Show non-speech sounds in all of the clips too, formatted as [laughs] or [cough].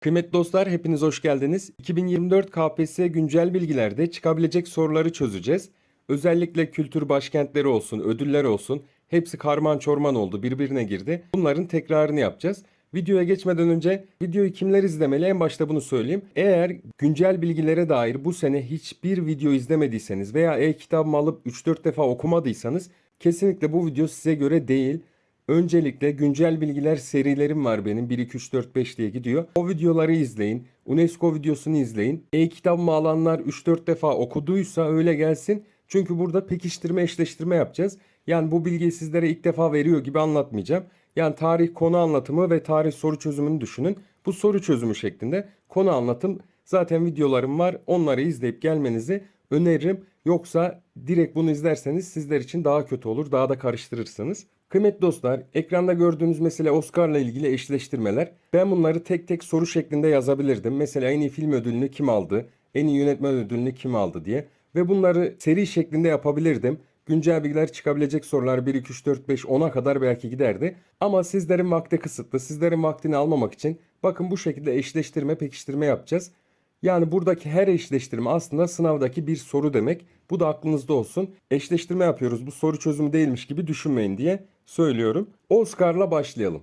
Kıymetli dostlar hepiniz hoş geldiniz. 2024 KPSS güncel bilgilerde çıkabilecek soruları çözeceğiz. Özellikle kültür başkentleri olsun, ödüller olsun hepsi karman çorman oldu, birbirine girdi. Bunların tekrarını yapacağız. Videoya geçmeden önce videoyu kimler izlemeli en başta bunu söyleyeyim. Eğer güncel bilgilere dair bu sene hiçbir video izlemediyseniz veya e-kitabımı alıp 3-4 defa okumadıysanız kesinlikle bu video size göre değil. Öncelikle güncel bilgiler serilerim var benim. 1, 2, 3, 4, 5 diye gidiyor. O videoları izleyin. UNESCO videosunu izleyin. E-kitabımı alanlar 3-4 defa okuduysa öyle gelsin. Çünkü burada pekiştirme eşleştirme yapacağız. Yani bu bilgiyi sizlere ilk defa veriyor gibi anlatmayacağım. Yani tarih konu anlatımı ve tarih soru çözümünü düşünün. Bu soru çözümü şeklinde konu anlatım zaten videolarım var. Onları izleyip gelmenizi öneririm. Yoksa direkt bunu izlerseniz sizler için daha kötü olur. Daha da karıştırırsınız. Kıymetli dostlar, ekranda gördüğünüz mesele Oscar'la ilgili eşleştirmeler. Ben bunları tek tek soru şeklinde yazabilirdim. Mesela en iyi film ödülünü kim aldı? En iyi yönetmen ödülünü kim aldı diye. Ve bunları seri şeklinde yapabilirdim. Güncel bilgiler çıkabilecek sorular 1, 2, 3, 4, 5, 10'a kadar belki giderdi. Ama sizlerin vakti kısıtlı. Sizlerin vaktini almamak için bakın bu şekilde eşleştirme, pekiştirme yapacağız. Yani buradaki her eşleştirme aslında sınavdaki bir soru demek. Bu da aklınızda olsun. Eşleştirme yapıyoruz. Bu soru çözümü değilmiş gibi düşünmeyin diye söylüyorum. Oscar'la başlayalım.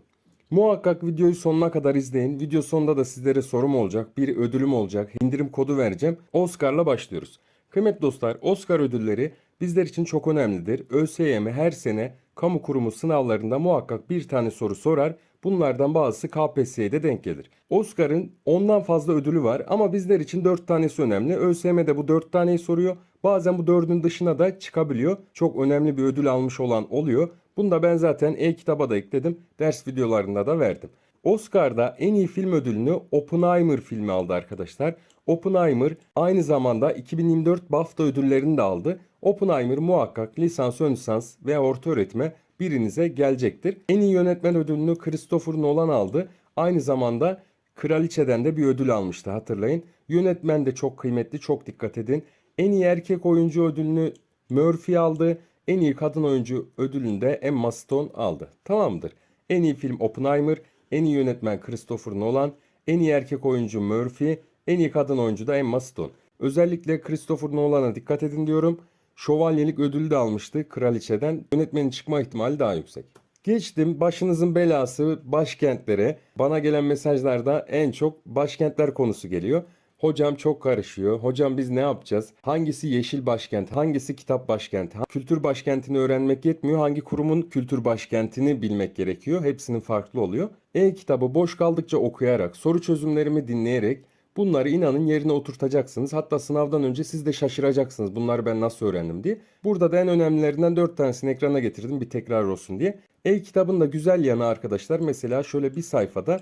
Muhakkak videoyu sonuna kadar izleyin. Video sonunda da sizlere sorum olacak, bir ödülüm olacak, indirim kodu vereceğim. Oscar'la başlıyoruz. Kıymetli dostlar, Oscar ödülleri bizler için çok önemlidir. ÖSYM her sene kamu kurumu sınavlarında muhakkak bir tane soru sorar. Bunlardan bazısı KPSS'ye de denk gelir. Oscar'ın ondan fazla ödülü var ama bizler için 4 tanesi önemli. ÖSYM de bu 4 taneyi soruyor. Bazen bu 4'ün dışına da çıkabiliyor. Çok önemli bir ödül almış olan oluyor. Bunu da ben zaten e-kitaba da ekledim. Ders videolarında da verdim. Oscar'da en iyi film ödülünü Oppenheimer filmi aldı arkadaşlar. Oppenheimer aynı zamanda 2024 BAFTA ödüllerini de aldı. Oppenheimer muhakkak lisans, ön lisans veya orta öğretime birinize gelecektir. En iyi yönetmen ödülünü Christopher Nolan aldı. Aynı zamanda Kraliçe'den de bir ödül almıştı hatırlayın. Yönetmen de çok kıymetli, çok dikkat edin. En iyi erkek oyuncu ödülünü Murphy aldı. En iyi kadın oyuncu ödülünü de Emma Stone aldı. Tamamdır. En iyi film Oppenheimer, en iyi yönetmen Christopher Nolan, en iyi erkek oyuncu Murphy, en iyi kadın oyuncu da Emma Stone. Özellikle Christopher Nolan'a dikkat edin diyorum. Şövalyelik ödülü de almıştı kraliçeden. Yönetmenin çıkma ihtimali daha yüksek. Geçtim başınızın belası başkentlere. Bana gelen mesajlarda en çok başkentler konusu geliyor. Hocam çok karışıyor. Hocam biz ne yapacağız? Hangisi yeşil başkent? Hangisi kitap başkenti? Kültür başkentini öğrenmek yetmiyor. Hangi kurumun kültür başkentini bilmek gerekiyor? Hepsinin farklı oluyor. E-kitabı boş kaldıkça okuyarak, soru çözümlerimi dinleyerek Bunları inanın yerine oturtacaksınız. Hatta sınavdan önce siz de şaşıracaksınız. Bunları ben nasıl öğrendim diye. Burada da en önemlilerinden 4 tanesini ekrana getirdim bir tekrar olsun diye. E-kitabın da güzel yanı arkadaşlar mesela şöyle bir sayfada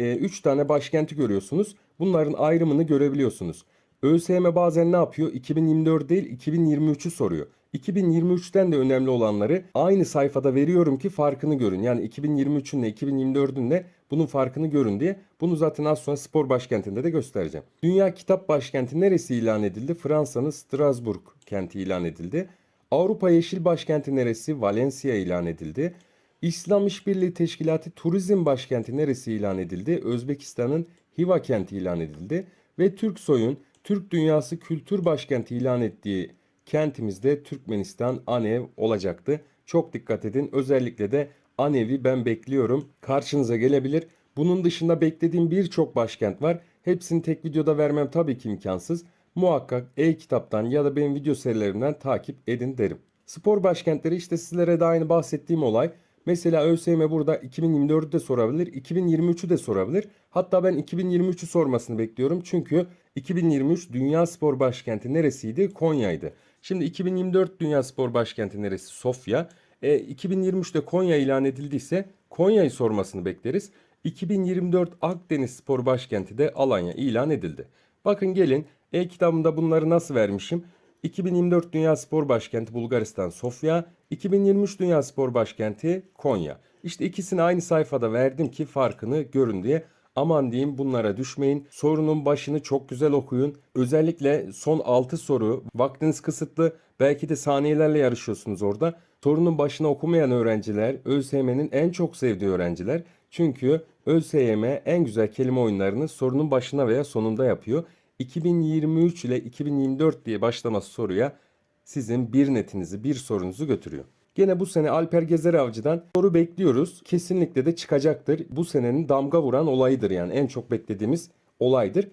3 tane başkenti görüyorsunuz. Bunların ayrımını görebiliyorsunuz. ÖSYM bazen ne yapıyor? 2024 değil 2023'ü soruyor. 2023'ten de önemli olanları aynı sayfada veriyorum ki farkını görün. Yani 2023'ün ne 2024'ün ne bunun farkını görün diye. Bunu zaten az sonra spor başkentinde de göstereceğim. Dünya kitap başkenti neresi ilan edildi? Fransa'nın Strasbourg kenti ilan edildi. Avrupa Yeşil Başkenti neresi? Valencia ilan edildi. İslam İşbirliği Teşkilatı Turizm Başkenti neresi ilan edildi? Özbekistan'ın Hiva kenti ilan edildi. Ve Türksoy'un Türk Dünyası Kültür Başkenti ilan ettiği kentimizde Türkmenistan Anev olacaktı. Çok dikkat edin. Özellikle de Anev'i ben bekliyorum. Karşınıza gelebilir. Bunun dışında beklediğim birçok başkent var. Hepsini tek videoda vermem tabii ki imkansız. Muhakkak e-kitaptan ya da benim video serilerimden takip edin derim. Spor başkentleri işte sizlere de aynı bahsettiğim olay. Mesela ÖSYM burada 2024'ü de sorabilir, 2023'ü de sorabilir. Hatta ben 2023'ü sormasını bekliyorum. Çünkü 2023 Dünya Spor Başkenti neresiydi? Konya'ydı. Şimdi 2024 Dünya Spor Başkenti neresi? Sofya. E, 2023'te Konya ilan edildiyse Konya'yı sormasını bekleriz. 2024 Akdeniz Spor Başkenti de Alanya ilan edildi. Bakın gelin e-kitabımda bunları nasıl vermişim? 2024 Dünya Spor Başkenti Bulgaristan Sofya, 2023 Dünya Spor Başkenti Konya. İşte ikisini aynı sayfada verdim ki farkını görün diye. Aman diyeyim bunlara düşmeyin. Sorunun başını çok güzel okuyun. Özellikle son 6 soru. Vaktiniz kısıtlı. Belki de saniyelerle yarışıyorsunuz orada. Sorunun başına okumayan öğrenciler ÖSYM'nin en çok sevdiği öğrenciler. Çünkü ÖSYM en güzel kelime oyunlarını sorunun başına veya sonunda yapıyor. 2023 ile 2024 diye başlaması soruya sizin bir netinizi, bir sorunuzu götürüyor. Gene bu sene Alper Gezer Avcı'dan soru bekliyoruz. Kesinlikle de çıkacaktır. Bu senenin damga vuran olayıdır yani en çok beklediğimiz olaydır.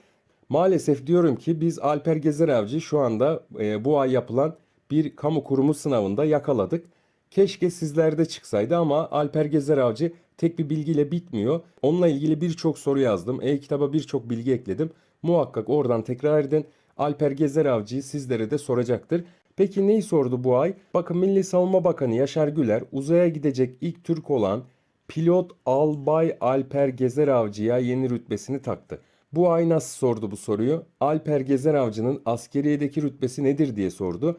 Maalesef diyorum ki biz Alper Gezer Avcı şu anda e, bu ay yapılan bir kamu kurumu sınavında yakaladık. Keşke sizlerde çıksaydı ama Alper Gezer Avcı tek bir bilgiyle bitmiyor. Onunla ilgili birçok soru yazdım. E-kitaba birçok bilgi ekledim. Muhakkak oradan tekrar edin. Alper Gezer Avcı'yı sizlere de soracaktır. Peki neyi sordu bu ay? Bakın Milli Savunma Bakanı Yaşar Güler uzaya gidecek ilk Türk olan pilot Albay Alper Gezer Avcı'ya yeni rütbesini taktı. Bu ay nasıl sordu bu soruyu? Alper Gezer Avcı'nın askeriyedeki rütbesi nedir diye sordu.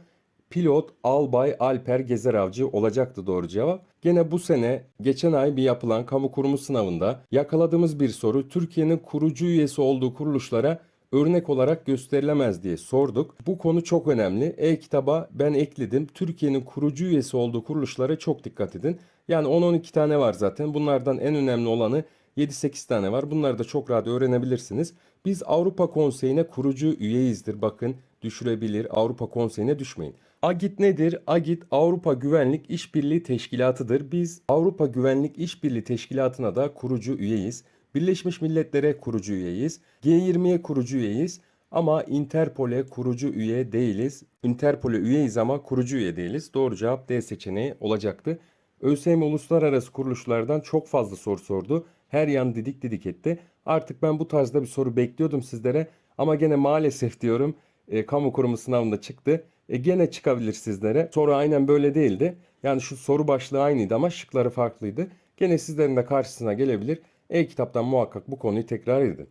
Pilot Albay Alper Gezer Avcı olacaktı doğru cevap. Gene bu sene geçen ay bir yapılan kamu kurumu sınavında yakaladığımız bir soru Türkiye'nin kurucu üyesi olduğu kuruluşlara örnek olarak gösterilemez diye sorduk. Bu konu çok önemli. E-kitaba ben ekledim. Türkiye'nin kurucu üyesi olduğu kuruluşlara çok dikkat edin. Yani 10-12 tane var zaten. Bunlardan en önemli olanı 7-8 tane var. Bunları da çok rahat öğrenebilirsiniz. Biz Avrupa Konseyi'ne kurucu üyeyizdir. Bakın düşürebilir. Avrupa Konseyi'ne düşmeyin. AGİT nedir? AGİT Avrupa Güvenlik İşbirliği Teşkilatı'dır. Biz Avrupa Güvenlik İşbirliği Teşkilatı'na da kurucu üyeyiz. Birleşmiş Milletler'e kurucu üyeyiz. G20'ye kurucu üyeyiz. Ama Interpol'e kurucu üye değiliz. Interpol'e üyeyiz ama kurucu üye değiliz. Doğru cevap D seçeneği olacaktı. ÖSYM uluslararası kuruluşlardan çok fazla soru sordu. Her yan didik didik etti. Artık ben bu tarzda bir soru bekliyordum sizlere. Ama gene maalesef diyorum e, kamu kurumu sınavında çıktı. E, gene çıkabilir sizlere. Soru aynen böyle değildi. Yani şu soru başlığı aynıydı ama şıkları farklıydı. Gene sizlerin de karşısına gelebilir. E-kitaptan muhakkak bu konuyu tekrar edin.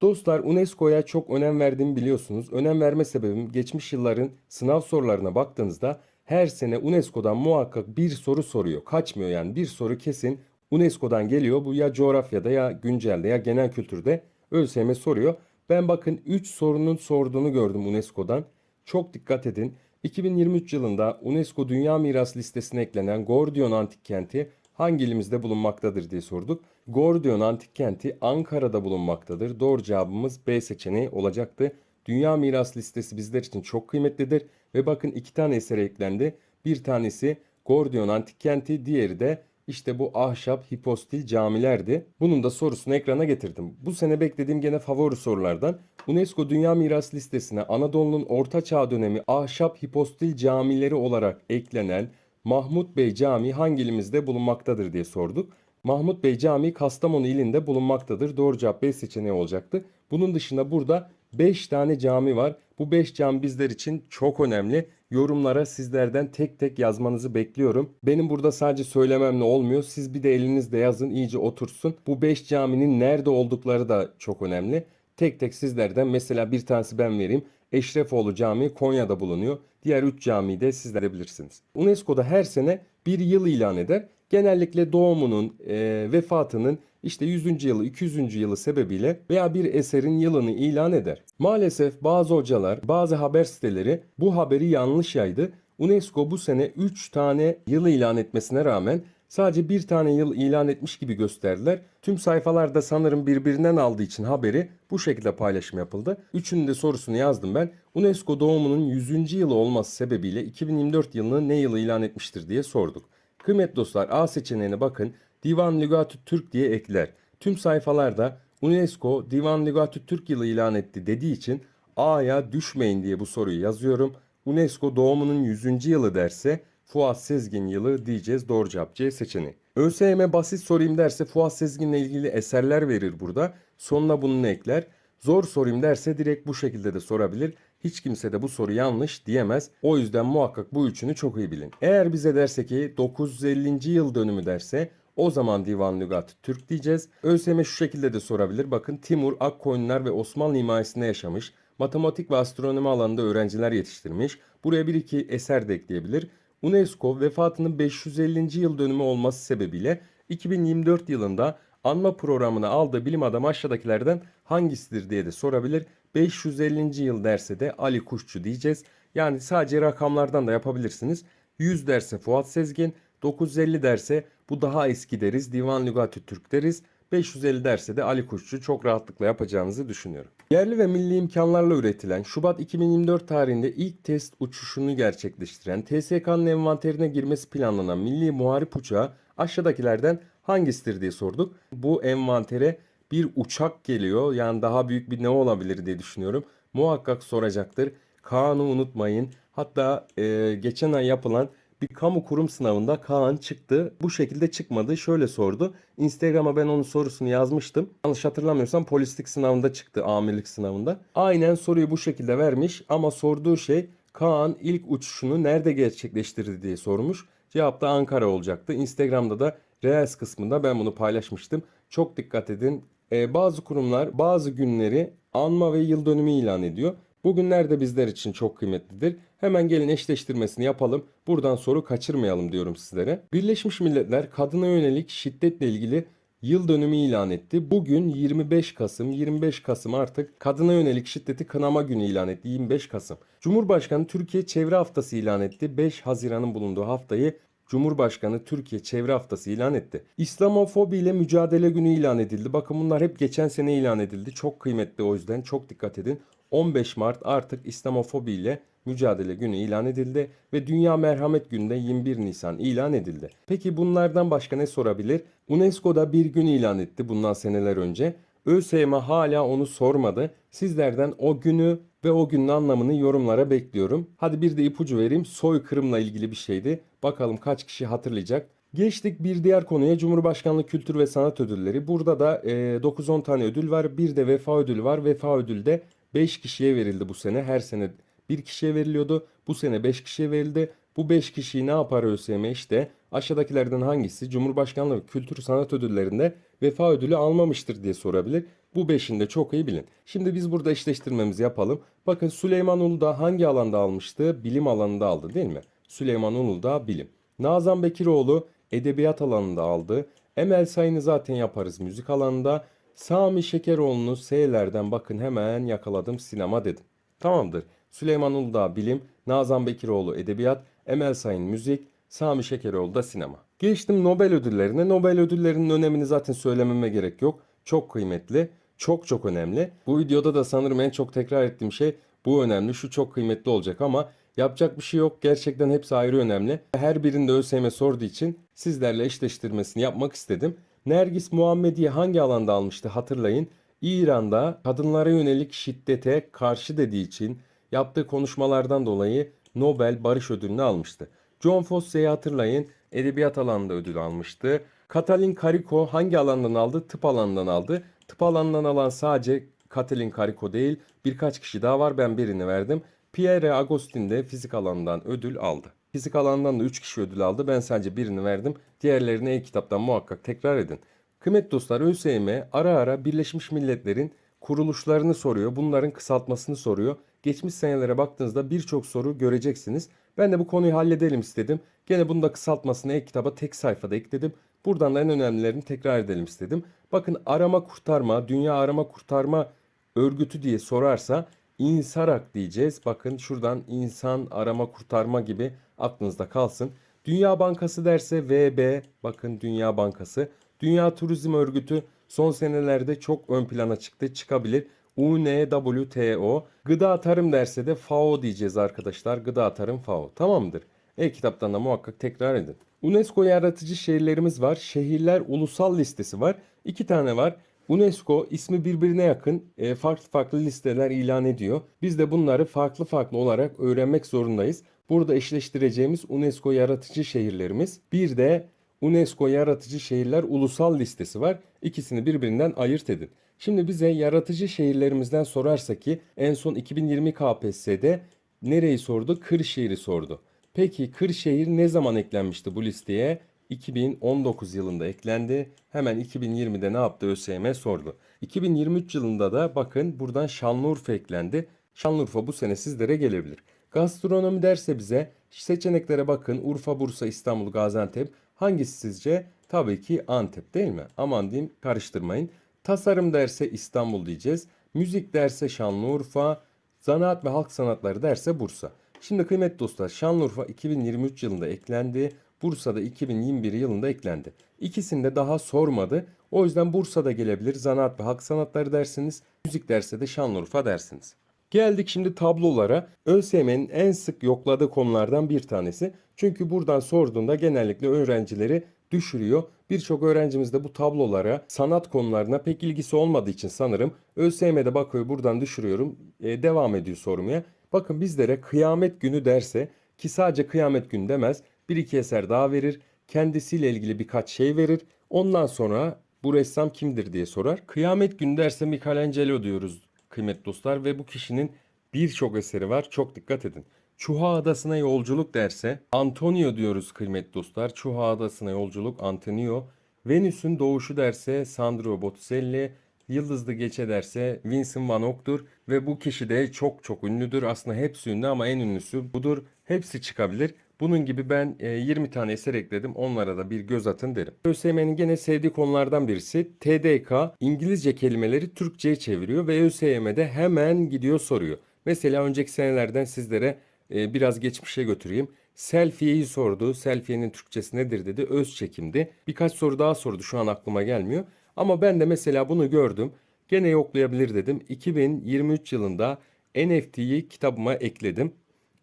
Dostlar UNESCO'ya çok önem verdiğimi biliyorsunuz. Önem verme sebebim geçmiş yılların sınav sorularına baktığınızda her sene UNESCO'dan muhakkak bir soru soruyor. Kaçmıyor yani bir soru kesin UNESCO'dan geliyor. Bu ya coğrafyada ya güncelde ya genel kültürde ÖSYM soruyor. Ben bakın 3 sorunun sorduğunu gördüm UNESCO'dan. Çok dikkat edin. 2023 yılında UNESCO Dünya Miras listesine eklenen Gordion Antik Kenti hangi ilimizde bulunmaktadır diye sorduk. Gordion Antik Kenti Ankara'da bulunmaktadır. Doğru cevabımız B seçeneği olacaktı. Dünya Miras listesi bizler için çok kıymetlidir ve bakın iki tane eser eklendi. Bir tanesi Gordion Antik Kenti, diğeri de işte bu ahşap hipostil camilerdi. Bunun da sorusunu ekrana getirdim. Bu sene beklediğim gene favori sorulardan. UNESCO Dünya Miras listesine Anadolu'nun Orta Çağ dönemi ahşap hipostil camileri olarak eklenen Mahmut Bey Camii hangi ilimizde bulunmaktadır diye sorduk. Mahmut Bey Camii Kastamonu ilinde bulunmaktadır. Doğru cevap B seçeneği olacaktı. Bunun dışında burada 5 tane cami var. Bu 5 cami bizler için çok önemli. Yorumlara sizlerden tek tek yazmanızı bekliyorum. Benim burada sadece söylememle olmuyor. Siz bir de elinizde yazın iyice otursun. Bu 5 caminin nerede oldukları da çok önemli. Tek tek sizlerden mesela bir tanesi ben vereyim. Eşrefoğlu Camii Konya'da bulunuyor. Diğer 3 camiyi de sizler de bilirsiniz. UNESCO'da her sene bir yıl ilan eder. Genellikle doğumunun, e, vefatının işte 100. yılı, 200. yılı sebebiyle veya bir eserin yılını ilan eder. Maalesef bazı hocalar, bazı haber siteleri bu haberi yanlış yaydı. UNESCO bu sene 3 tane yıl ilan etmesine rağmen sadece bir tane yıl ilan etmiş gibi gösterdiler. Tüm sayfalarda sanırım birbirinden aldığı için haberi bu şekilde paylaşım yapıldı. Üçünün de sorusunu yazdım ben. UNESCO doğumunun 100. yılı olması sebebiyle 2024 yılını ne yılı ilan etmiştir diye sorduk. Kıymetli dostlar A seçeneğine bakın. Divan Lügatü Türk diye ekler. Tüm sayfalarda UNESCO Divan Lügatü Türk yılı ilan etti dediği için A'ya düşmeyin diye bu soruyu yazıyorum. UNESCO doğumunun 100. yılı derse Fuat Sezgin yılı diyeceğiz. Doğru cevap C seçeneği. ÖSYM basit sorayım derse Fuat Sezgin'le ilgili eserler verir burada. Sonuna bunu ekler. Zor sorayım derse direkt bu şekilde de sorabilir. Hiç kimse de bu soru yanlış diyemez. O yüzden muhakkak bu üçünü çok iyi bilin. Eğer bize derse ki 950. yıl dönümü derse o zaman Divan Lügat Türk diyeceğiz. ÖSYM şu şekilde de sorabilir. Bakın Timur Akkoyunlar ve Osmanlı himayesinde yaşamış. Matematik ve astronomi alanında öğrenciler yetiştirmiş. Buraya bir iki eser de ekleyebilir. UNESCO vefatının 550. yıl dönümü olması sebebiyle 2024 yılında anma programına aldığı bilim adamı aşağıdakilerden hangisidir diye de sorabilir. 550. yıl derse de Ali Kuşçu diyeceğiz. Yani sadece rakamlardan da yapabilirsiniz. 100 derse Fuat Sezgin, 950 derse bu daha eski deriz. Divan Lügatü Türk deriz. 550 derse de Ali Kuşçu çok rahatlıkla yapacağınızı düşünüyorum. Yerli ve milli imkanlarla üretilen Şubat 2024 tarihinde ilk test uçuşunu gerçekleştiren TSK'nın envanterine girmesi planlanan milli muharip uçağı aşağıdakilerden hangisidir diye sorduk. Bu envantere bir uçak geliyor. Yani daha büyük bir ne olabilir diye düşünüyorum. Muhakkak soracaktır. Kaan'ı unutmayın. Hatta e, geçen ay yapılan bir kamu kurum sınavında Kaan çıktı. Bu şekilde çıkmadı. Şöyle sordu. Instagram'a ben onun sorusunu yazmıştım. Yanlış hatırlamıyorsam polislik sınavında çıktı. Amirlik sınavında. Aynen soruyu bu şekilde vermiş ama sorduğu şey Kaan ilk uçuşunu nerede gerçekleştirdi diye sormuş. Cevap da Ankara olacaktı. Instagram'da da Reels kısmında ben bunu paylaşmıştım. Çok dikkat edin. Ee, bazı kurumlar bazı günleri anma ve yıl dönümü ilan ediyor. Bugünler de bizler için çok kıymetlidir. Hemen gelin eşleştirmesini yapalım. Buradan soru kaçırmayalım diyorum sizlere. Birleşmiş Milletler kadına yönelik şiddetle ilgili yıl dönümü ilan etti. Bugün 25 Kasım. 25 Kasım artık kadına yönelik şiddeti kınama günü ilan etti. 25 Kasım. Cumhurbaşkanı Türkiye Çevre Haftası ilan etti. 5 Haziran'ın bulunduğu haftayı Cumhurbaşkanı Türkiye Çevre Haftası ilan etti. İslamofobi ile mücadele günü ilan edildi. Bakın bunlar hep geçen sene ilan edildi. Çok kıymetli o yüzden çok dikkat edin. 15 Mart artık İslamofobi ile mücadele günü ilan edildi ve Dünya Merhamet Günü de 21 Nisan ilan edildi. Peki bunlardan başka ne sorabilir? UNESCO'da bir gün ilan etti bundan seneler önce. ÖSYM hala onu sormadı. Sizlerden o günü ve o günün anlamını yorumlara bekliyorum. Hadi bir de ipucu vereyim. Soykırımla ilgili bir şeydi. Bakalım kaç kişi hatırlayacak. Geçtik bir diğer konuya Cumhurbaşkanlığı Kültür ve Sanat Ödülleri. Burada da e, 9-10 tane ödül var. Bir de vefa ödülü var. Vefa ödülü de 5 kişiye verildi bu sene. Her sene bir kişiye veriliyordu. Bu sene 5 kişiye verildi. Bu 5 kişiyi ne yapar ÖSYM işte aşağıdakilerden hangisi Cumhurbaşkanlığı Kültür Sanat Ödülleri'nde vefa ödülü almamıştır diye sorabilir. Bu 5'ini de çok iyi bilin. Şimdi biz burada eşleştirmemizi yapalım. Bakın Süleyman Uludağ hangi alanda almıştı? Bilim alanında aldı değil mi? Süleyman Uludağ bilim. Nazan Bekiroğlu edebiyat alanında aldı. Emel Sayın'ı zaten yaparız müzik alanında. Sami Şekeroğlu'nu S'lerden bakın hemen yakaladım sinema dedim. Tamamdır. Süleyman Uludağ bilim, Nazan Bekiroğlu edebiyat, Emel Sayın müzik, Sami Şekeroğlu da sinema. Geçtim Nobel ödüllerine. Nobel ödüllerinin önemini zaten söylememe gerek yok. Çok kıymetli, çok çok önemli. Bu videoda da sanırım en çok tekrar ettiğim şey bu önemli, şu çok kıymetli olacak ama yapacak bir şey yok. Gerçekten hepsi ayrı önemli. Her birinde ÖSYM sorduğu için sizlerle eşleştirmesini yapmak istedim. Nergis Muhammediye hangi alanda almıştı hatırlayın. İran'da kadınlara yönelik şiddete karşı dediği için yaptığı konuşmalardan dolayı Nobel Barış Ödülünü almıştı. John Fosse'yi hatırlayın edebiyat alanında ödül almıştı. Katalin Kariko hangi alandan aldı? Tıp alanından aldı. Tıp alanından alan sadece Katalin Kariko değil birkaç kişi daha var ben birini verdim. Pierre Agustin de fizik alanından ödül aldı. Fizik alanından da 3 kişi ödül aldı. Ben sadece birini verdim. Diğerlerini e-kitaptan muhakkak tekrar edin. Kıymetli dostlar ÖSYM ara ara Birleşmiş Milletler'in kuruluşlarını soruyor. Bunların kısaltmasını soruyor. Geçmiş senelere baktığınızda birçok soru göreceksiniz. Ben de bu konuyu halledelim istedim. Gene bunu da kısaltmasını e-kitaba tek sayfada ekledim. Buradan da en önemlilerini tekrar edelim istedim. Bakın arama kurtarma, dünya arama kurtarma örgütü diye sorarsa İnsarak diyeceğiz. Bakın şuradan insan arama kurtarma gibi aklınızda kalsın. Dünya Bankası derse VB, bakın Dünya Bankası. Dünya Turizm Örgütü son senelerde çok ön plana çıktı, çıkabilir. UNWTO. Gıda Tarım derse de FAO diyeceğiz arkadaşlar. Gıda Tarım FAO. Tamamdır. E-kitaptan da muhakkak tekrar edin. UNESCO yaratıcı şehirlerimiz var. Şehirler ulusal listesi var. İki tane var. UNESCO ismi birbirine yakın e, farklı farklı listeler ilan ediyor. Biz de bunları farklı farklı olarak öğrenmek zorundayız. Burada eşleştireceğimiz UNESCO yaratıcı şehirlerimiz. Bir de UNESCO yaratıcı şehirler ulusal listesi var. İkisini birbirinden ayırt edin. Şimdi bize yaratıcı şehirlerimizden sorarsa ki en son 2020 KPSS'de nereyi sordu? Kırşehir'i sordu. Peki Kırşehir ne zaman eklenmişti bu listeye? 2019 yılında eklendi. Hemen 2020'de ne yaptı ÖSYM sordu. 2023 yılında da bakın buradan Şanlıurfa eklendi. Şanlıurfa bu sene sizlere gelebilir. Gastronomi derse bize seçeneklere bakın. Urfa, Bursa, İstanbul, Gaziantep. Hangisi sizce? Tabii ki Antep değil mi? Aman diyeyim karıştırmayın. Tasarım derse İstanbul diyeceğiz. Müzik derse Şanlıurfa. Zanaat ve halk sanatları derse Bursa. Şimdi kıymetli dostlar Şanlıurfa 2023 yılında eklendi. Bu Bursa'da 2021 yılında eklendi. İkisinde daha sormadı. O yüzden Bursa'da gelebilir. Zanaat ve Halk Sanatları dersiniz. Müzik derse de Şanlıurfa dersiniz. Geldik şimdi tablolara. ÖSYM'nin en sık yokladığı konulardan bir tanesi. Çünkü buradan sorduğunda genellikle öğrencileri düşürüyor. Birçok öğrencimiz de bu tablolara, sanat konularına pek ilgisi olmadığı için sanırım ÖSYM'de bakıyor buradan düşürüyorum. e, devam ediyor sormaya. Bakın bizlere kıyamet günü derse ki sadece kıyamet günü demez. Bir iki eser daha verir. Kendisiyle ilgili birkaç şey verir. Ondan sonra bu ressam kimdir diye sorar. Kıyamet günü derse Michelangelo diyoruz kıymetli dostlar ve bu kişinin birçok eseri var. Çok dikkat edin. Çuha Adası'na yolculuk derse Antonio diyoruz kıymetli dostlar. Çuha Adası'na yolculuk Antonio. Venüs'ün doğuşu derse Sandro Botticelli. Yıldızlı Geçe derse Vincent van Gogh'tur ve bu kişi de çok çok ünlüdür. Aslında hepsi ünlü ama en ünlüsü budur. Hepsi çıkabilir. Bunun gibi ben e, 20 tane eser ekledim. Onlara da bir göz atın derim. ÖSYM'nin gene sevdiği konulardan birisi TDK İngilizce kelimeleri Türkçe'ye çeviriyor ve ÖSYM'de hemen gidiyor soruyor. Mesela önceki senelerden sizlere e, biraz geçmişe götüreyim. Selfie'yi sordu. Selfie'nin Türkçesi nedir dedi. Öz çekimdi. Birkaç soru daha sordu. Şu an aklıma gelmiyor. Ama ben de mesela bunu gördüm. Gene yoklayabilir dedim. 2023 yılında NFT'yi kitabıma ekledim.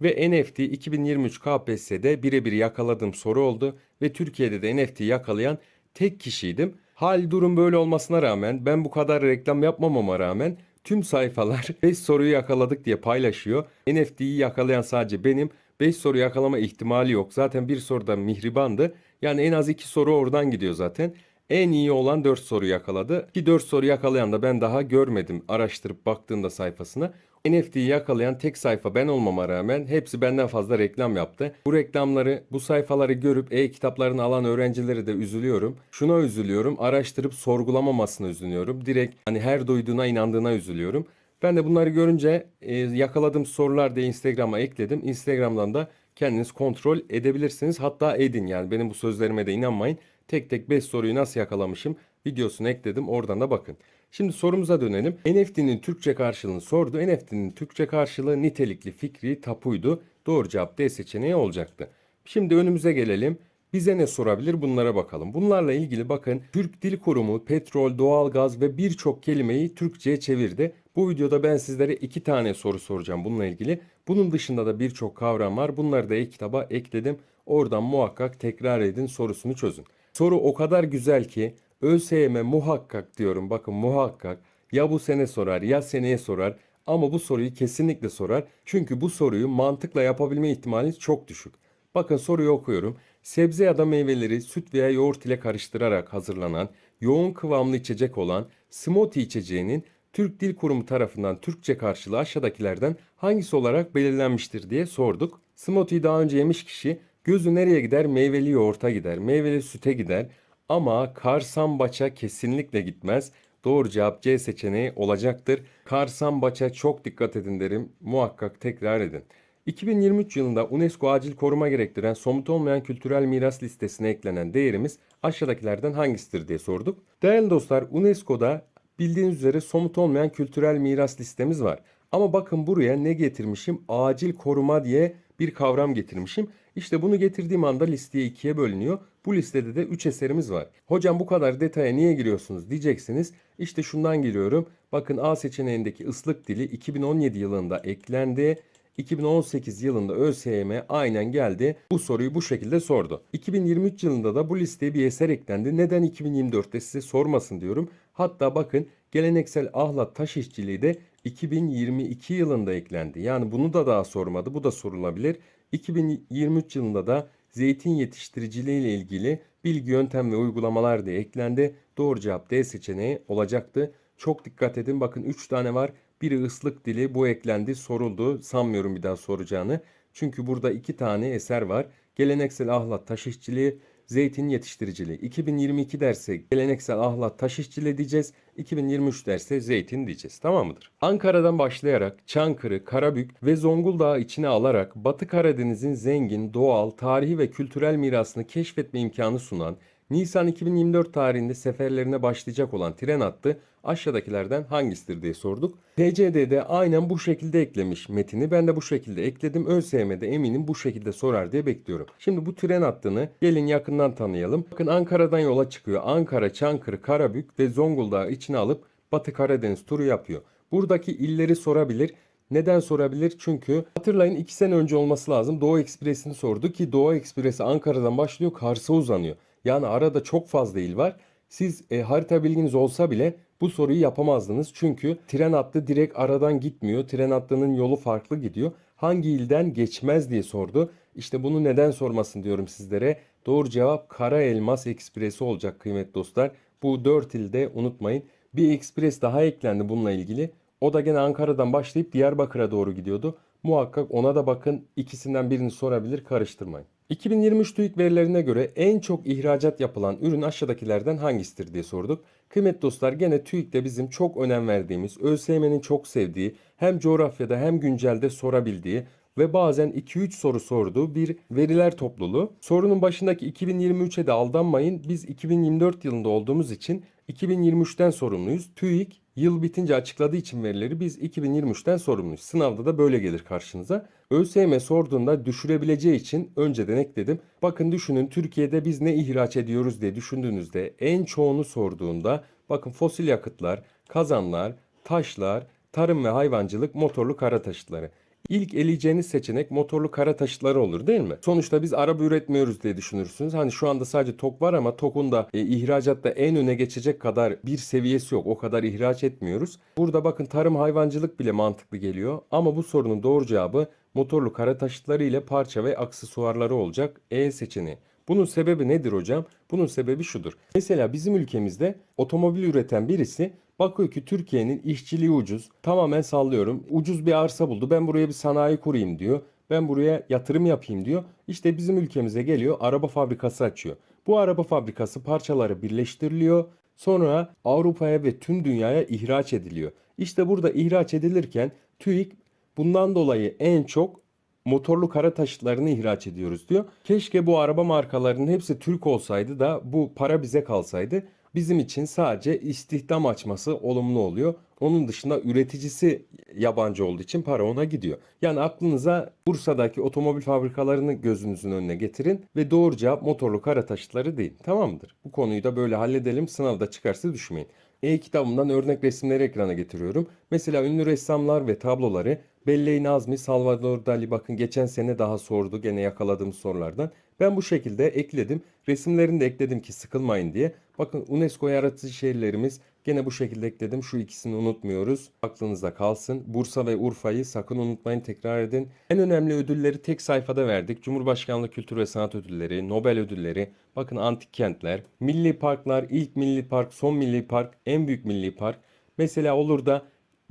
Ve NFT 2023 KPSS'de birebir yakaladığım soru oldu. Ve Türkiye'de de NFT yakalayan tek kişiydim. Hal durum böyle olmasına rağmen ben bu kadar reklam yapmamama rağmen tüm sayfalar [laughs] 5 soruyu yakaladık diye paylaşıyor. NFT'yi yakalayan sadece benim. 5 soru yakalama ihtimali yok. Zaten bir soruda mihribandı. Yani en az 2 soru oradan gidiyor zaten. En iyi olan 4 soru yakaladı. Ki 4 soru yakalayan da ben daha görmedim araştırıp baktığında sayfasına. NFT'yi yakalayan tek sayfa ben olmama rağmen hepsi benden fazla reklam yaptı. Bu reklamları, bu sayfaları görüp e-kitaplarını alan öğrencileri de üzülüyorum. Şuna üzülüyorum, araştırıp sorgulamamasına üzülüyorum. Direkt hani her duyduğuna inandığına üzülüyorum. Ben de bunları görünce e, yakaladığım sorular diye Instagram'a ekledim. Instagram'dan da kendiniz kontrol edebilirsiniz. Hatta edin yani benim bu sözlerime de inanmayın. Tek tek 5 soruyu nasıl yakalamışım videosunu ekledim. Oradan da bakın. Şimdi sorumuza dönelim. NFT'nin Türkçe karşılığını sordu. NFT'nin Türkçe karşılığı nitelikli fikri tapuydu. Doğru cevap D seçeneği olacaktı. Şimdi önümüze gelelim. Bize ne sorabilir bunlara bakalım. Bunlarla ilgili bakın Türk Dil Kurumu petrol, doğalgaz ve birçok kelimeyi Türkçe'ye çevirdi. Bu videoda ben sizlere iki tane soru soracağım bununla ilgili. Bunun dışında da birçok kavram var. Bunları da e-kitaba ekledim. Oradan muhakkak tekrar edin sorusunu çözün. Soru o kadar güzel ki ÖSYM muhakkak diyorum bakın muhakkak ya bu sene sorar ya seneye sorar ama bu soruyu kesinlikle sorar. Çünkü bu soruyu mantıkla yapabilme ihtimali çok düşük. Bakın soruyu okuyorum. Sebze ya da meyveleri süt veya yoğurt ile karıştırarak hazırlanan yoğun kıvamlı içecek olan smoothie içeceğinin Türk Dil Kurumu tarafından Türkçe karşılığı aşağıdakilerden hangisi olarak belirlenmiştir diye sorduk. Smoothie daha önce yemiş kişi gözü nereye gider? Meyveli yoğurta gider, meyveli süte gider. Ama karsambaça kesinlikle gitmez. Doğru cevap C seçeneği olacaktır. Karsambaça çok dikkat edin derim. Muhakkak tekrar edin. 2023 yılında UNESCO acil koruma gerektiren somut olmayan kültürel miras listesine eklenen değerimiz aşağıdakilerden hangisidir diye sorduk. Değerli dostlar UNESCO'da bildiğiniz üzere somut olmayan kültürel miras listemiz var. Ama bakın buraya ne getirmişim? Acil koruma diye bir kavram getirmişim. İşte bunu getirdiğim anda listeye ikiye bölünüyor. Bu listede de 3 eserimiz var. Hocam bu kadar detaya niye giriyorsunuz diyeceksiniz. İşte şundan giriyorum. Bakın A seçeneğindeki ıslık dili 2017 yılında eklendi. 2018 yılında ÖSYM aynen geldi. Bu soruyu bu şekilde sordu. 2023 yılında da bu listeye bir eser eklendi. Neden 2024'te size sormasın diyorum. Hatta bakın geleneksel ahlat taş işçiliği de 2022 yılında eklendi. Yani bunu da daha sormadı. Bu da sorulabilir. 2023 yılında da zeytin yetiştiriciliği ile ilgili bilgi, yöntem ve uygulamalar diye eklendi. Doğru cevap D seçeneği olacaktı. Çok dikkat edin. Bakın 3 tane var. Biri ıslık dili bu eklendi soruldu. Sanmıyorum bir daha soracağını. Çünkü burada iki tane eser var. Geleneksel ahlat taş işçiliği, zeytin yetiştiriciliği. 2022 derse geleneksel ahlat taş işçiliği diyeceğiz. 2023 derse zeytin diyeceğiz. Tamam mıdır? Ankara'dan başlayarak Çankırı, Karabük ve Zonguldak'ı içine alarak Batı Karadeniz'in zengin, doğal, tarihi ve kültürel mirasını keşfetme imkanı sunan Nisan 2024 tarihinde seferlerine başlayacak olan tren hattı aşağıdakilerden hangisidir diye sorduk. TCD'de aynen bu şekilde eklemiş metini. Ben de bu şekilde ekledim. ÖSYM'de eminim bu şekilde sorar diye bekliyorum. Şimdi bu tren hattını gelin yakından tanıyalım. Bakın Ankara'dan yola çıkıyor. Ankara, Çankırı, Karabük ve Zonguldak'ı içine alıp Batı Karadeniz turu yapıyor. Buradaki illeri sorabilir. Neden sorabilir? Çünkü hatırlayın 2 sene önce olması lazım. Doğu Ekspresi'ni sordu ki Doğu Ekspresi Ankara'dan başlıyor Kars'a uzanıyor. Yani arada çok fazla il var. Siz e, harita bilginiz olsa bile bu soruyu yapamazdınız. Çünkü tren hattı direkt aradan gitmiyor. Tren hattının yolu farklı gidiyor. Hangi ilden geçmez diye sordu. İşte bunu neden sormasın diyorum sizlere. Doğru cevap Kara Elmas Ekspresi olacak kıymetli dostlar. Bu 4 ilde unutmayın. Bir ekspres daha eklendi bununla ilgili. O da gene Ankara'dan başlayıp Diyarbakır'a doğru gidiyordu. Muhakkak ona da bakın ikisinden birini sorabilir karıştırmayın. 2023 TÜİK verilerine göre en çok ihracat yapılan ürün aşağıdakilerden hangisidir diye sorduk. Kıymetli dostlar gene TÜİK'te bizim çok önem verdiğimiz, ÖSYM'nin çok sevdiği, hem coğrafyada hem güncelde sorabildiği ve bazen 2-3 soru sorduğu bir veriler topluluğu. Sorunun başındaki 2023'e de aldanmayın. Biz 2024 yılında olduğumuz için 2023'ten sorumluyuz. TÜİK yıl bitince açıkladığı için verileri biz 2023'ten sorumluyuz. Sınavda da böyle gelir karşınıza. ÖSYM sorduğunda düşürebileceği için önceden ekledim. Bakın düşünün Türkiye'de biz ne ihraç ediyoruz diye düşündüğünüzde en çoğunu sorduğunda bakın fosil yakıtlar, kazanlar, taşlar, tarım ve hayvancılık, motorlu kara taşıtları. İlk eleyeceğiniz seçenek motorlu kara taşıtları olur değil mi? Sonuçta biz araba üretmiyoruz diye düşünürsünüz. Hani şu anda sadece TOK var ama TOK'un da e, ihracatta en öne geçecek kadar bir seviyesi yok. O kadar ihraç etmiyoruz. Burada bakın tarım hayvancılık bile mantıklı geliyor. Ama bu sorunun doğru cevabı motorlu kara taşıtları ile parça ve aksesuarları olacak E seçeneği. Bunun sebebi nedir hocam? Bunun sebebi şudur. Mesela bizim ülkemizde otomobil üreten birisi bakıyor ki Türkiye'nin işçiliği ucuz. Tamamen sallıyorum. Ucuz bir arsa buldu. Ben buraya bir sanayi kurayım diyor. Ben buraya yatırım yapayım diyor. İşte bizim ülkemize geliyor araba fabrikası açıyor. Bu araba fabrikası parçaları birleştiriliyor. Sonra Avrupa'ya ve tüm dünyaya ihraç ediliyor. İşte burada ihraç edilirken TÜİK bundan dolayı en çok motorlu kara taşıtlarını ihraç ediyoruz diyor. Keşke bu araba markalarının hepsi Türk olsaydı da bu para bize kalsaydı. Bizim için sadece istihdam açması olumlu oluyor. Onun dışında üreticisi yabancı olduğu için para ona gidiyor. Yani aklınıza Bursa'daki otomobil fabrikalarını gözünüzün önüne getirin ve doğru cevap motorlu kara taşıtları değil. Tamamdır. Bu konuyu da böyle halledelim. Sınavda çıkarsa düşmeyin. E-kitabımdan örnek resimleri ekrana getiriyorum. Mesela ünlü ressamlar ve tabloları Belley Nazmi, Salvador Dali bakın geçen sene daha sordu gene yakaladığım sorulardan. Ben bu şekilde ekledim. Resimlerini de ekledim ki sıkılmayın diye. Bakın UNESCO yaratıcı şehirlerimiz gene bu şekilde ekledim. Şu ikisini unutmuyoruz. Aklınızda kalsın. Bursa ve Urfa'yı sakın unutmayın tekrar edin. En önemli ödülleri tek sayfada verdik. Cumhurbaşkanlığı Kültür ve Sanat Ödülleri, Nobel Ödülleri, bakın antik kentler, milli parklar, ilk milli park, son milli park, en büyük milli park. Mesela olur da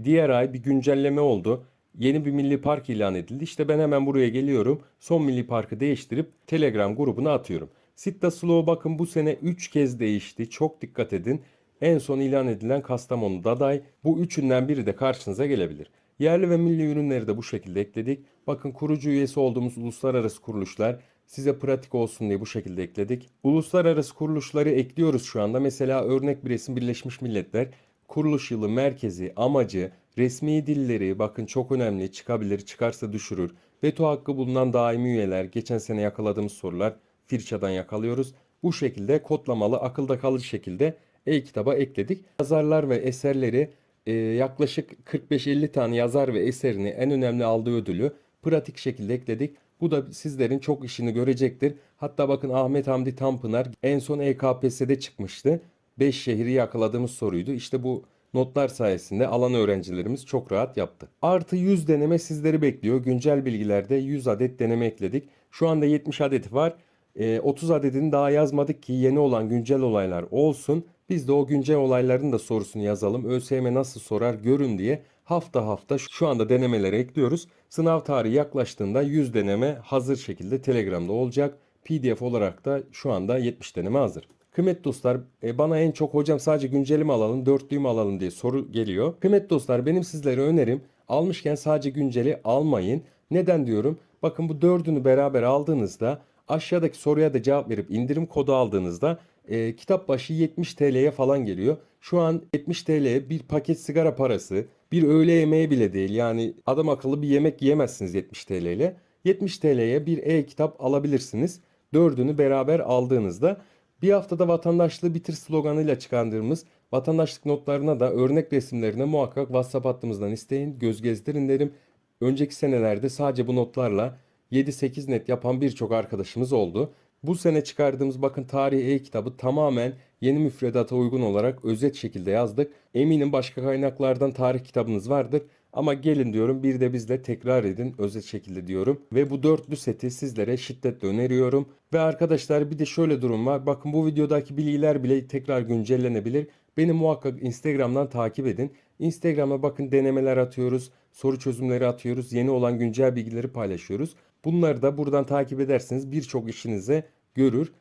diğer ay bir güncelleme oldu yeni bir milli park ilan edildi. İşte ben hemen buraya geliyorum. Son milli parkı değiştirip Telegram grubuna atıyorum. Sitta Slow bakın bu sene 3 kez değişti. Çok dikkat edin. En son ilan edilen Kastamonu Daday. Bu üçünden biri de karşınıza gelebilir. Yerli ve milli ürünleri de bu şekilde ekledik. Bakın kurucu üyesi olduğumuz uluslararası kuruluşlar size pratik olsun diye bu şekilde ekledik. Uluslararası kuruluşları ekliyoruz şu anda. Mesela örnek bir resim Birleşmiş Milletler kuruluş yılı, merkezi, amacı, resmi dilleri bakın çok önemli çıkabilir çıkarsa düşürür. Veto hakkı bulunan daimi üyeler geçen sene yakaladığımız sorular Firça'dan yakalıyoruz. Bu şekilde kodlamalı akılda kalıcı şekilde e-kitaba ekledik. Yazarlar ve eserleri e, yaklaşık 45-50 tane yazar ve eserini en önemli aldığı ödülü pratik şekilde ekledik. Bu da sizlerin çok işini görecektir. Hatta bakın Ahmet Hamdi Tanpınar en son EKPS'de çıkmıştı. 5 şehri yakaladığımız soruydu. İşte bu notlar sayesinde alan öğrencilerimiz çok rahat yaptı. Artı 100 deneme sizleri bekliyor. Güncel bilgilerde 100 adet deneme ekledik. Şu anda 70 adet var. E, 30 adedini daha yazmadık ki yeni olan güncel olaylar olsun. Biz de o güncel olayların da sorusunu yazalım. ÖSYM nasıl sorar görün diye hafta hafta şu anda denemeleri ekliyoruz. Sınav tarihi yaklaştığında 100 deneme hazır şekilde Telegram'da olacak. PDF olarak da şu anda 70 deneme hazır. Kıymetli dostlar e, bana en çok hocam sadece günceli mi alalım dörtlüğü mü alalım diye soru geliyor. Kıymetli dostlar benim sizlere önerim almışken sadece günceli almayın. Neden diyorum? Bakın bu dördünü beraber aldığınızda aşağıdaki soruya da cevap verip indirim kodu aldığınızda e, kitap başı 70 TL'ye falan geliyor. Şu an 70 TL'ye bir paket sigara parası, bir öğle yemeği bile değil. Yani adam akıllı bir yemek yiyemezsiniz 70 TL ile. 70 TL'ye bir e-kitap alabilirsiniz. Dördünü beraber aldığınızda bir haftada vatandaşlığı bitir sloganıyla çıkardığımız vatandaşlık notlarına da örnek resimlerine muhakkak WhatsApp hattımızdan isteyin, göz gezdirin derim. Önceki senelerde sadece bu notlarla 7-8 net yapan birçok arkadaşımız oldu. Bu sene çıkardığımız bakın tarih e-kitabı tamamen yeni müfredata uygun olarak özet şekilde yazdık. Eminim başka kaynaklardan tarih kitabınız vardır. Ama gelin diyorum bir de bizle tekrar edin özet şekilde diyorum. Ve bu dörtlü seti sizlere şiddetle öneriyorum. Ve arkadaşlar bir de şöyle durum var. Bakın bu videodaki bilgiler bile tekrar güncellenebilir. Beni muhakkak Instagram'dan takip edin. Instagram'a bakın denemeler atıyoruz, soru çözümleri atıyoruz, yeni olan güncel bilgileri paylaşıyoruz. Bunları da buradan takip ederseniz birçok işinize görür.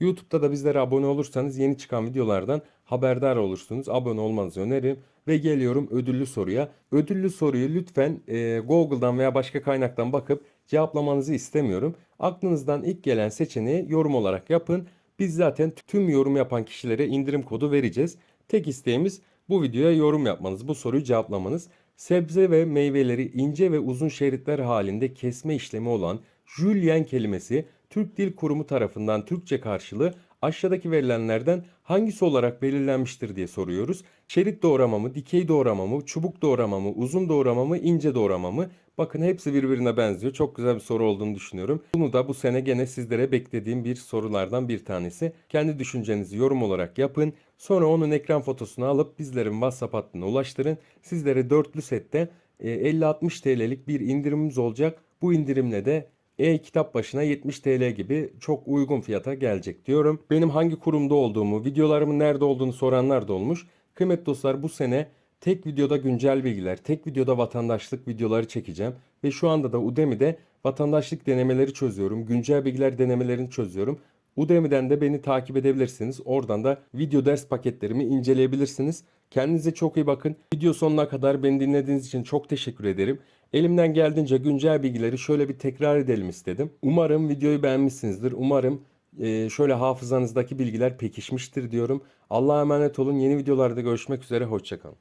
YouTube'da da bizlere abone olursanız yeni çıkan videolardan haberdar olursunuz. Abone olmanızı öneririm. Ve geliyorum ödüllü soruya. Ödüllü soruyu lütfen e, Google'dan veya başka kaynaktan bakıp cevaplamanızı istemiyorum. Aklınızdan ilk gelen seçeneği yorum olarak yapın. Biz zaten tüm yorum yapan kişilere indirim kodu vereceğiz. Tek isteğimiz bu videoya yorum yapmanız, bu soruyu cevaplamanız. Sebze ve meyveleri ince ve uzun şeritler halinde kesme işlemi olan jülyen kelimesi Türk Dil Kurumu tarafından Türkçe karşılığı aşağıdaki verilenlerden hangisi olarak belirlenmiştir diye soruyoruz. Şerit doğrama mı, dikey doğrama mı, çubuk doğrama mı, uzun doğrama mı, ince doğrama mı? Bakın hepsi birbirine benziyor. Çok güzel bir soru olduğunu düşünüyorum. Bunu da bu sene gene sizlere beklediğim bir sorulardan bir tanesi. Kendi düşüncenizi yorum olarak yapın. Sonra onun ekran fotosunu alıp bizlerin WhatsApp hattına ulaştırın. Sizlere dörtlü sette e, 50-60 TL'lik bir indirimimiz olacak. Bu indirimle de e-kitap başına 70 TL gibi çok uygun fiyata gelecek diyorum. Benim hangi kurumda olduğumu, videolarımın nerede olduğunu soranlar da olmuş. Kıymetli dostlar bu sene tek videoda güncel bilgiler, tek videoda vatandaşlık videoları çekeceğim. Ve şu anda da Udemy'de vatandaşlık denemeleri çözüyorum. Güncel bilgiler denemelerini çözüyorum. Udemy'den de beni takip edebilirsiniz. Oradan da video ders paketlerimi inceleyebilirsiniz. Kendinize çok iyi bakın. Video sonuna kadar beni dinlediğiniz için çok teşekkür ederim. Elimden geldiğince güncel bilgileri şöyle bir tekrar edelim istedim. Umarım videoyu beğenmişsinizdir. Umarım e, şöyle hafızanızdaki bilgiler pekişmiştir diyorum. Allah'a emanet olun. Yeni videolarda görüşmek üzere. Hoşçakalın.